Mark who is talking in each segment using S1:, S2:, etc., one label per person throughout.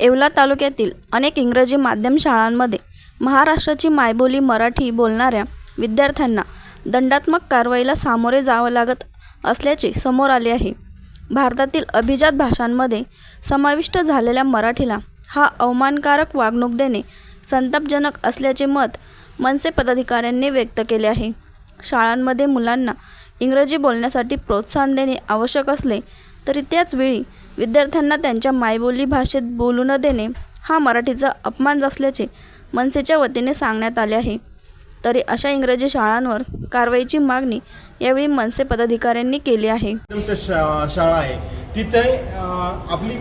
S1: येवला तालुक्यातील अनेक इंग्रजी माध्यम शाळांमध्ये महाराष्ट्राची मायबोली मराठी बोलणाऱ्या विद्यार्थ्यांना दंडात्मक कारवाईला सामोरे जावं लागत असल्याचे समोर आले आहे. भारतातील अभिजात भाषांमध्ये समाविष्ट झालेल्या मराठीला हा अवमानकारक वागणूक देणे संतापजनक असल्याचे मत मनसे पदाधिकाऱ्यांनी व्यक्त केले आहे. शाळांमध्ये मुलांना इंग्रजी बोलण्यासाठी प्रोत्साहन देणे आवश्यक असले तरी त्याच वेळी विद्यार्थ्यांना त्यांच्या मायबोली भाषेत बोलू न देणे हा मराठीचा अपमान असल्याचे मनसेच्या वतीने सांगण्यात आले आहे. तरी अशा इंग्रजी शाळांवर कारवाईची मागणी यावेळी मनसे पदाधिकाऱ्यांनी केली आहे.
S2: शाळा आहे. तिथे आपली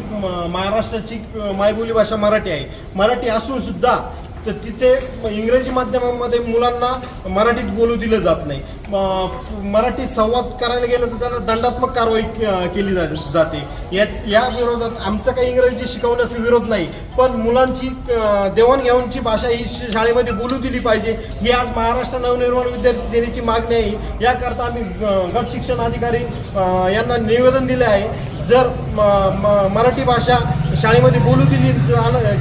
S2: महाराष्ट्राची मायबोली भाषा मराठी आहे. मराठी असून सुद्धा तर तिथे इंग्रजी माध्यमामध्ये मुलांना मराठीत बोलू दिलं जात नाही. म- मराठी संवाद करायला गेलं तर त्यांना दंडात्मक कारवाई केली जा- जाते. या या विरोधात आमचा काही इंग्रजी शिकवण्याचा विरोध नाही पण मुलांची देवाणघेवाणची भाषा ही श- शाळेमध्ये बोलू दिली पाहिजे. ही आज महाराष्ट्र नवनिर्माण विद्यार्थी सेनेची मागणी आहे. याकरता आम्ही ग- गट शिक्षण अधिकारी यांना निवेदन दिले आहे. जर म- म- मराठी भाषा शाळेमध्ये बोलू दिली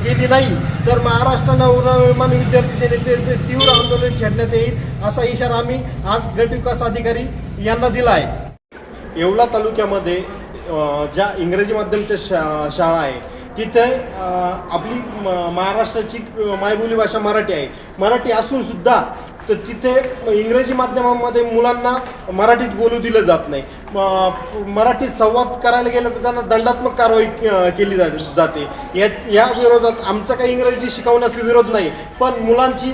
S2: गेली नाही तर महाराष्ट्रानं नवनिर्माण विद्यार्थी सेनेतर्फे तीव्र आंदोलन छेडण्यात येईल असा इशारा आम्ही आज गट विकास अधिकारी यांना दिला आहे येवला तालुक्यामध्ये ज्या इंग्रजी माध्यमच्या शा शाळा आहे तिथे आपली म- महाराष्ट्राची मायबोली भाषा मराठी आहे. मराठी असून सुद्धा तर तिथे इंग्रजी माध्यमामध्ये मुलांना मराठीत बोलू दिलं जात नाही. म- मराठीत संवाद करायला गेलं तर त्यांना दंडात्मक कारवाई केली जा जाते. या या विरोधात आमचा काही इंग्रजी शिकवण्याचा विरोध नाही. पण मुलांची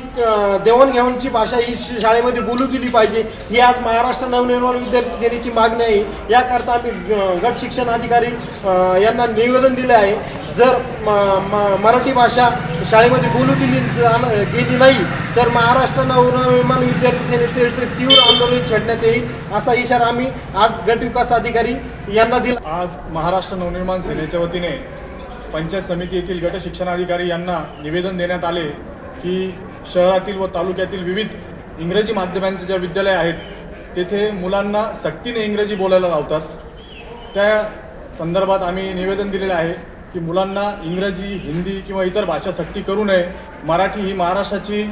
S2: देवाणघेवाणची भाषा ही श- शाळेमध्ये बोलू दिली पाहिजे. ही आज महाराष्ट्र नवनिर्माण विद्यार्थी सेनेची मागणी आहे. याकरता आम्ही ग- गट शिक्षण अधिकारी यांना निवेदन दिले आहे. जर म- म- मराठी भाषा शाळेमध्ये बोलू दिली गेली नाही तर महाराष्ट्र नवनिर्माण विद्यार्थी सेनेचे तीव्र आंदोलन छेडण्यात येईल असा इशारा आम्ही आज गट विकास अधिकारी यांना दिला.
S3: आज महाराष्ट्र नवनिर्माण सेनेच्या वतीने पंचायत समिती येथील गट शिक्षणाधिकारी यांना निवेदन देण्यात आले की शहरातील व तालुक्यातील विविध इंग्रजी माध्यमांचे ज्या विद्यालय आहेत तेथे मुलांना सक्तीने इंग्रजी बोलायला लावतात. त्या संदर्भात आम्ही निवेदन दिलेलं आहे की मुलांना इंग्रजी हिंदी किंवा इतर भाषा सक्ती करू नये. मराठी ही महाराष्ट्राची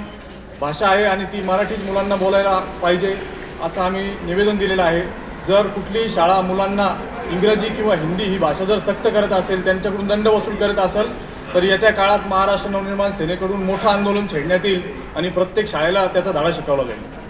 S3: भाषा आहे आणि ती मराठीत मुलांना बोलायला पाहिजे असं आम्ही निवेदन दिलेलं आहे. जर कुठलीही शाळा मुलांना इंग्रजी किंवा हिंदी ही भाषा जर सक्त करत असेल त्यांच्याकडून दंड वसूल करत असेल तर येत्या काळात महाराष्ट्र नवनिर्माण सेनेकडून मोठं आंदोलन छेडण्यात येईल आणि प्रत्येक शाळेला त्याचा धडा शिकवला जाईल